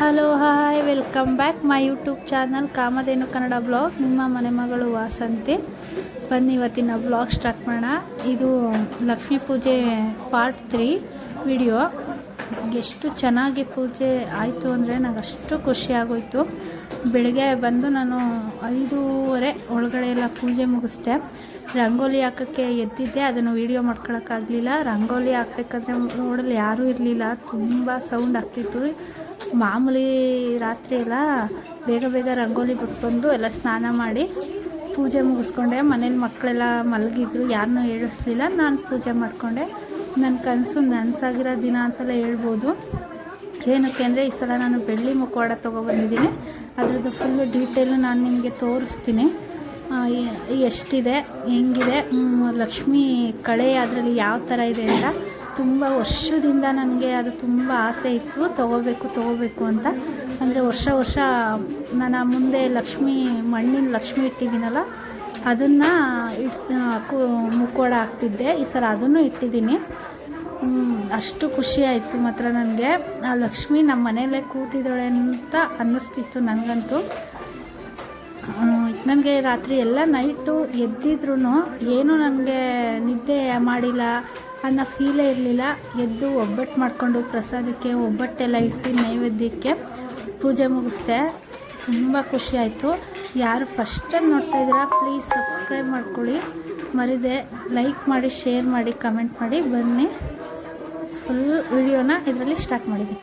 Hello hi welcome back my YouTube channel Kamadhenu Kannada blog ನಿಮ್ಮ ಮನೆ ಮಗಳು ವಾಸಂತಿ. ಬನ್ನಿ, ಇವತ್ತಿನ ಬ್ಲಾಗ್ ಸ್ಟಾರ್ಟ್ ಮಾಡೋಣ. ಇದು ಲಕ್ಷ್ಮೀ ಪೂಜೆ ಪಾರ್ಟ್ ತ್ರೀ ವಿಡಿಯೋ ಎಷ್ಟು ಚೆನ್ನಾಗಿ ಪೂಜೆ ಆಯಿತು ಅಂದರೆ ನನಗೆ ಅಷ್ಟು ಖುಷಿ ಆಗೋಯ್ತು. ಬೆಳಗ್ಗೆ ಬಂದು ನಾನು ಐದೂವರೆ ಒಳಗಡೆ ಎಲ್ಲ ಪೂಜೆ ಮುಗಿಸ್ದೆ. ರಂಗೋಲಿ ಹಾಕೋಕ್ಕೆ ಎದ್ದಿದ್ದೆ, ಅದನ್ನು ವೀಡಿಯೋ ಮಾಡ್ಕೊಳಕ್ಕಾಗಲಿಲ್ಲ. ರಂಗೋಲಿ ಹಾಕ್ಬೇಕಾದ್ರೆ ರೋಡಲ್ಲಿ ಯಾರೂ ಇರಲಿಲ್ಲ. ತುಂಬ ಸೌಂಡ್ ಆಗ್ತಿತ್ತು. ಮಾಮೂಲಿ ರಾತ್ರಿ ಎಲ್ಲ ಬೇಗ ಬೇಗ ರಂಗೋಲಿ ಬಿಟ್ಕೊಂಡು ಎಲ್ಲ ಸ್ನಾನ ಮಾಡಿ ಪೂಜೆ ಮುಗಿಸ್ಕೊಂಡೆ. ಮನೇಲಿ ಮಕ್ಕಳೆಲ್ಲ ಮಲಗಿದ್ರು ಯಾರನ್ನೂ ಹೇಳಿಸ್ಲಿಲ್ಲ ನಾನು ಪೂಜೆ ಮಾಡಿಕೊಂಡೆ. ನನ್ನ ಕನಸು ನನಸಾಗಿರೋ ದಿನ ಅಂತೆಲ್ಲ ಹೇಳ್ಬೋದು. ಏನಕ್ಕೆ ಅಂದರೆ ಈ ಸಲ ನಾನು ಬೆಳ್ಳಿ ಮುಖವಾಡ ತೊಗೊಬಂದಿದ್ದೀನಿ ಅದರದ್ದು ಫುಲ್ಲು ಡೀಟೇಲು ನಾನು ನಿಮಗೆ ತೋರಿಸ್ತೀನಿ. ಎಷ್ಟಿದೆ, ಹೆಂಗಿದೆ ಲಕ್ಷ್ಮಿ ಕಳೆ ಅದರಲ್ಲಿ ಯಾವ ಥರ ಇದೆ ಅಂತ ತುಂಬ ವರ್ಷದಿಂದ ನನಗೆ ಅದು ತುಂಬ ಆಸೆ ಇತ್ತು. ತೊಗೋಬೇಕು ತೊಗೋಬೇಕು ಅಂತ. ಅಂದರೆ ವರ್ಷ ವರ್ಷ ನಾನು ಮುಂದೆ ಲಕ್ಷ್ಮಿ, ಮಣ್ಣಿನ ಲಕ್ಷ್ಮಿ ಇಟ್ಟಿದ್ದೀನಲ್ಲ, ಅದನ್ನು ಇಟ್ ಕು, ಮುಕ್ಕೋಡ ಹಾಕ್ತಿದ್ದೆ. ಈ ಸಲ ಅದನ್ನು ಇಟ್ಟಿದ್ದೀನಿ. ಅಷ್ಟು ಖುಷಿ ಆಯಿತು ಮಾತ್ರ ನನಗೆ. ಆ ಲಕ್ಷ್ಮಿ ನಮ್ಮ ಮನೆಯಲ್ಲೇ ಕೂತಿದ್ದಾಳೆ ಅಂತ ಅನ್ನಿಸ್ತಿತ್ತು ನನಗಂತೂ. ನನಗೆ ರಾತ್ರಿ ಎಲ್ಲ ನೈಟು ಎದ್ದಿದ್ರು ಏನೂ ನನಗೆ ನಿದ್ದೆ ಮಾಡಿಲ್ಲ. ಅನ್ನೋ ಫೀಲೇ ಇರಲಿಲ್ಲ. ಎದ್ದು ಒಬ್ಬಟ್ಟು ಮಾಡಿಕೊಂಡು ಪ್ರಸಾದಕ್ಕೆ ಒಬ್ಬಟ್ಟೆಲ್ಲ ಇಟ್ಟು ನೈವೇದ್ಯಕ್ಕೆ ಪೂಜೆ ಮುಗಿಸ್ದೆ. ತುಂಬ ಖುಷಿ ಆಯಿತು. ಯಾರು ಫಸ್ಟ್ ಟೈಮ್ ನೋಡ್ತಾ ಇದ್ದೀರಾ ಪ್ಲೀಸ್ ಸಬ್ಸ್ಕ್ರೈಬ್ ಮಾಡ್ಕೊಳ್ಳಿ. ಮರಿದೆ ಲೈಕ್ ಮಾಡಿ ಶೇರ್ ಮಾಡಿ ಕಮೆಂಟ್ ಮಾಡಿ. ಬನ್ನಿ. ಫುಲ್ ವಿಡಿಯೋನ ಇದರಲ್ಲಿ ಸ್ಟಾರ್ಟ್ ಮಾಡಿದ್ದೀನಿ.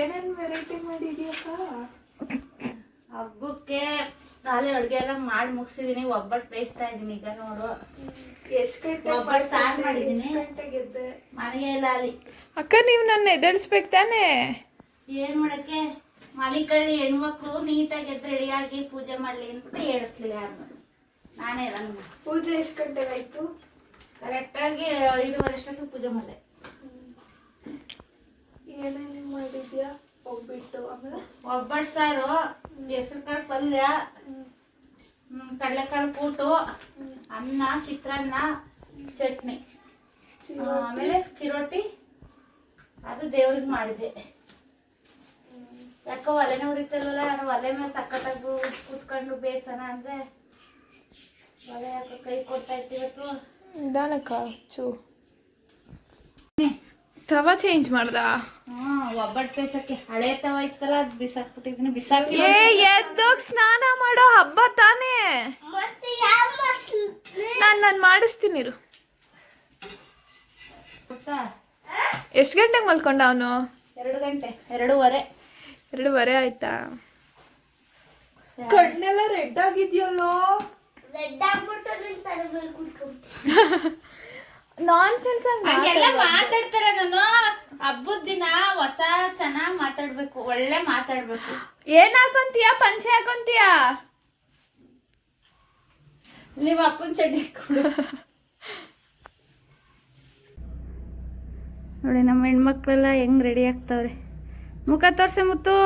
ಏನೇನ್ ವೆರೈಟಿ ಮಾಡಿದ್ಯಪ್ಪ ಹಬ್ಬಕ್ಕೆ ಖಾಲಿ ಅಡುಗೆ ಎಲ್ಲ ಮಾಡಿ ಮುಗಿಸಿದೀನಿ ಒಬ್ಬಟ್ಟು ಬೇಯಿಸ್ತಾ ಇದೀನಿ ಈಗ ನೋಡು. ಎಷ್ಟ್ ಗಂಟೆ ಸಾರು ಗಂಟೆಗೆದ್ದೆ ಮನೆಗೆ ಇಲ್ಲ ಅಲ್ಲಿ. ಅಕ್ಕ ನೀವು ನನ್ನ ಎದಳ್ಸ್ಬೇಕು ತಾನೇ? ಏನ್ ಮಾಡಕ್ಕೆ? ಮಲಿಕಳ್ಳಿ ಹೆಣ್ಮಕ್ಳು ನೀಟಾಗಿ ಎದ್ದು ರೆಡಿಯಾಗಿ ಪೂಜೆ ಮಾಡ್ಲಿ ಅಂತ ಹೇಳಿಸ್ಲಿಲ್ಲ ಯಾರು ನಾನೇ ನನ್ನ ಪೂಜೆ ಎಷ್ಟು ಗಂಟೆಗಾಯ್ತು ಕರೆಕ್ಟಾಗಿ ಐದು ವರ್ಷಕ್ಕೆ ಪೂಜೆ ಮಾಡಿದೆ. ಏನೇನ್ ಮಾಡಿದ್ಯಾ? ಒಬ್ಬಿಟ್ಟು ಆಮೇಲೆ? ಒಬ್ಬಟ್ಟು ಸಾರು ಹೆಸರು ಕಾಳು ಪಲ್ಯ ಕಡಲೆಕಾಳು ಕೂಟು ಅನ್ನ ಚಿತ್ರಾನ್ನ ಚಟ್ನಿ. ಆಮೇಲೆ ಚಿರೋಟಿ. ಅದು ದೇವ್ರಿಗೆ ಮಾಡಿದೆ. ಯಾಕೋ ಒಲೆನೇ ಉರಿತಲ್ವಲ್ಲ ನಾನು ಒಲೆ ಮೇಲೆ ಸಕ್ಕತ್ತಾಗಿ ಕೂತ್ಕೊಂಡು ಬೇಸನ ಅಂದ್ರೆ ಒಲೆ ಯಾಕೋ ಕೈ ಕೊಡ್ತಾ ಇತ್ತು ಇವತ್ತು. ನಿಧಾನಕ್ಕ ಚೂ ತವ ಚೇಂಜ್ ಮಾಡ್ದ? ಒಬ್ಬಟ್ಟು ಬೇಸಕ್ಕೆ ಹಳೆ ತವ ಇತ್ತಲ್ಲ ಅದು ಬಿಸಾಕ್ಬಿಟ್ಟಿದ್ದೀನಿ ಬಿಸಾಕಿ ಏ ಎದ್ದೋಗ್ ಸ್ನಾನ ಮಾಡೋ ಹಬ್ಬ ತಾನೇ? ನಾನ್ ನಾನ್ ಮಾಡಿಸ್ತೀನಿ ಇರು. ಎಷ್ಟ್ ಗಂಟೆಗೆ ಮಲ್ಕೊಂಡ ಅವನು? ಎರಡು ಗಂಟೆ ಎರಡೂವರೆ. ಎರಡೂವರೆ ಆಯ್ತಾ? ಕಣ್ಣೆಲ್ಲ ರೆಡ್ ಆಗಿದ್ಯಲ್ಲೋ? ನಾನ್ ಸೆನ್ಸ್ ಹಂಗೆಲ್ಲ ಮಾತಾಡ್ತಾರೆ ನಾನು. ಹಬ್ಬದ ದಿನ ಹೊಸ ಚೆನ್ನಾಗಿ ಮಾತಾಡ್ಬೇಕು ಒಳ್ಳೆ ಮಾತಾಡ್ಬೇಕು. ಏನ್ ಹಾಕೊಂತೀಯ? ಪಂಚೆ ಹಾಕೊಂತೀಯ? ನೀವ್ ಅಪ್ಪನ್ ಚಡ್ಡಿ ಕೊಡು. ನೋಡಿ ನಮ್ಮ ಹೆಣ್ಮಕ್ಳೆಲ್ಲ ಹೆಂಗ್ ರೆಡಿ ಆಗ್ತಾವ್ರೆ. ಮುಖ ತೋರ್ಸೆ ಮುತ್ತು.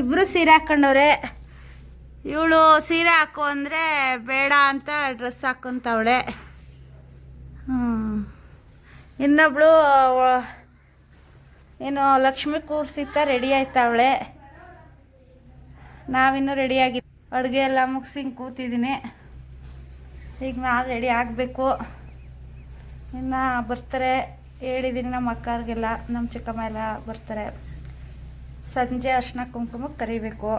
ಇಬ್ರು ಸೀರೆ ಹಾಕೊಂಡವ್ರೆ. ಇವಳು ಸೀರೆ ಹಾಕು ಅಂದ್ರೆ ಬೇಡ ಅಂತ ಡ್ರೆಸ್ ಹಾಕೊಂತವಳೆ. ಇನ್ನೊಬ್ಳು ಏನು, ಲಕ್ಷ್ಮಿ ಕೂರ್ಸಿತ್ತ ರೆಡಿ ಆಯ್ತಾವಳೆ ನಾವಿನ್ನೂ ರೆಡಿಯಾಗಿ ಅಡುಗೆ ಎಲ್ಲ ಮುಗಿಸಿ ಕೂತಿದ್ದೀನಿ ಈಗ ನಾನು ರೆಡಿ ಆಗಬೇಕು. ಇನ್ನು ಬರ್ತಾರೆ ಹೇಳಿದ್ದೀನಿ ನಮ್ಮ ಅಕ್ಕವ್ರಿಗೆಲ್ಲ ನಮ್ಮ ಚಿಕ್ಕಮ್ಮ ಎಲ್ಲ ಬರ್ತಾರೆ. ಸಂಜೆ ಅರ್ಶಿನ ಕುಂಕುಮಕ್ಕೆ ಕರಿಬೇಕು.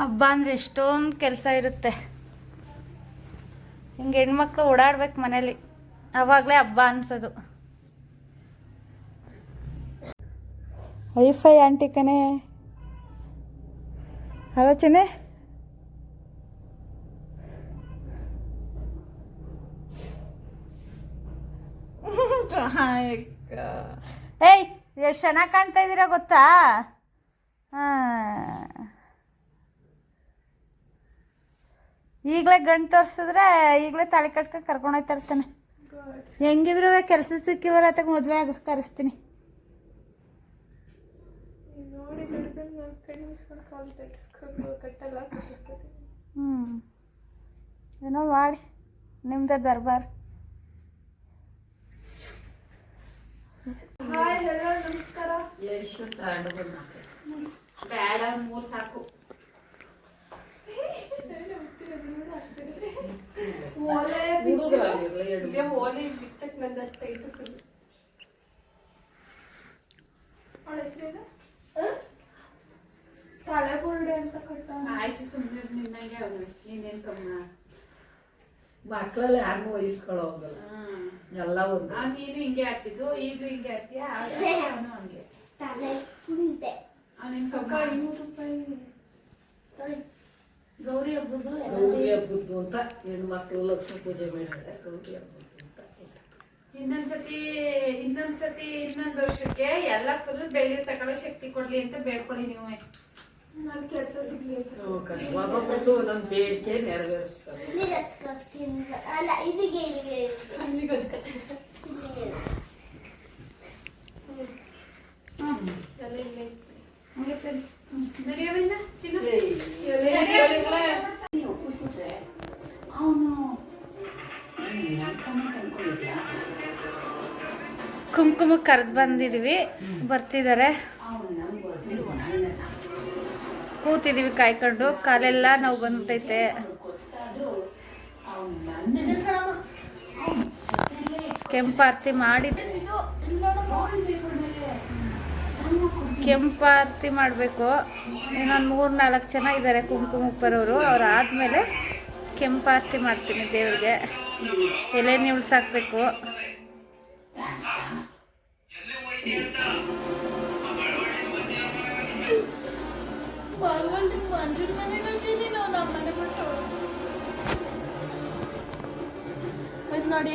ಹಬ್ಬ ಅಂದರೆ ಎಷ್ಟೊಂದು ಕೆಲಸ ಇರುತ್ತೆ. ಹಿಂಗೆ ಹೆಣ್ಮಕ್ಳು ಓಡಾಡ್ಬೇಕು ಮನೇಲಿ. ಅವಾಗಲೇ ಹಬ್ಬ ಅನ್ಸೋದು. ವೈಫೈ ಆಂಟಿ ಕಣೆ. ಆಲೋಚನೆ ಏಯ್ ಎಷ್ಟು ಚೆನ್ನಾಗಿ ಕಾಣ್ತಾ ಇದ್ದೀರಾ ಗೊತ್ತಾ? ಈಗಲೇ ಗಂಟು ತೋರಿಸಿದ್ರೆ ಈಗಲೇ ತಾಳಿ ಕಟ್ಕೊಂಡು ಕರ್ಕೊಂಡು ಹೋಯ್ತಾ ಇರ್ತಾನೆ ಹೆಂಗಿದ್ರು ಕೆಲಸ ಸಿಕ್ಕಿವಲ್ಲ ತಗ ಮದುವೆ ಆಗ ಕರೆಸ್ತೀನಿ. ಹ್ಞೂ ಏನೋ ಮಾಡಿ ನಿಮ್ದೇ ದರ್ಬಾರ್. ಹಾಯ್ ಹಲೋ ನಮಸ್ಕಾರ. ಬೇಡ ಮೂರು ಸಾಕು. ಓಲೆ ಇಲ್ಲೇ ಓಲೆ ಬಿಚ್ಚಕ್ ನಂದ ಟೈಟ್ ಅವಳ ಹೆಸರೇನು? ತಲೆ ಬುರುಡೆ ಅಂತ ಕಟ್ಟ ಆಯ್ತು ಸುಮ್ಮನೆ ನಿನ್ನಂಗೆ ಅವನು. ನೀನೇನು ಕಮ್ಮ? ಮಕ್ಕಳೆಲ್ಲ ಯಾರಿಗೂ ವಹಿಸ್ಕೊಳ್ಳೋ ಹೋಗಲ್ಲ. ಎಲ್ಲ ಒಂದು. ನೀನು ಹಿಂಗೆ ಆಡ್ತಿದ್ದು ಈಗಲೂ ಹಿಂಗೆ ಆಡ್ತೀಯ? ಅವನು ಹಂಗೆ. ಅವನೇನು ಅಕ್ಕ ಕಮ್ಮ ಐನೂರು ರೂಪಾಯಿ. ಗೌರಿ ಹಬ್ಬದ್ದು ಗೌರಿ ಹಬ್ಬದ್ದು ಅಂತ ಹೆಣ್ಮಕ್ಳು ಲಕ್ಷ್ಮಿ ಪೂಜೆ ಮಾಡಿದ್ರೆ ಗೌರಿ ಹಬ್ಬದ್ದು ಅಂತ ಇನ್ನೊಂದ್ಸತಿ ಇನ್ನೊಂದ್ಸತಿ ಇನ್ನೊಂದ್ ವರ್ಷಕ್ಕೆ ಎಲ್ಲ ಫುಲ್ ಬೆಳ್ಳಿ ತಗೊಳ್ಳೋ ಶಕ್ತಿ ಕೊಡ್ಲಿ ಅಂತ ಬೇಡ್ಕೊಳ್ಳಿ ನೀವು. ನಾನು ಕೆಲಸ ಸಿಗ್ಲಿ ಅಂತ. ಒಂದೊಂದು ಬೇಡಿಕೆ ನೆರವೇರಿಸ್ತಾರೆ. ಅಲ್ಲ ಇಲ್ಲಿಗೆ ಇಲ್ಲಿಗೆ ಅಲ್ಲಿಗೆ ಹಚ್ಕತ್ತೆ ಎಲ್ಲ ಇಲ್ಲೇ ಕುಂಕುಮಕ್ಕೆ ಕರೆದು ಬಂದಿದ್ವಿ ಬರ್ತಿದ್ದಾರೆ ಕೂತಿದೀವಿ ಕಾಯ್ಕೊಂಡು ಕಾಲೆಲ್ಲ ನಾವು ಬಂದ್ಬಿಟ್ಟೈತೆ. ಕೆಂಪಾರತಿ ಮಾಡಿ ಕೆಂಪಾರತಿ ಮಾಡಬೇಕು. ಇನ್ನೊಂದು ಮೂರು ನಾಲ್ಕು ಜನ ಇದ್ದಾರೆ ಕುಂಕುಮಕ್ಕೆ ಬರೋರು ಅವ್ರು ಆದಮೇಲೆ ಕೆಂಪಾರತಿ ಮಾಡ್ತೀನಿ ದೇವ್ರಿಗೆ. ಎಲೆ ಇದು ನೋಡಿ.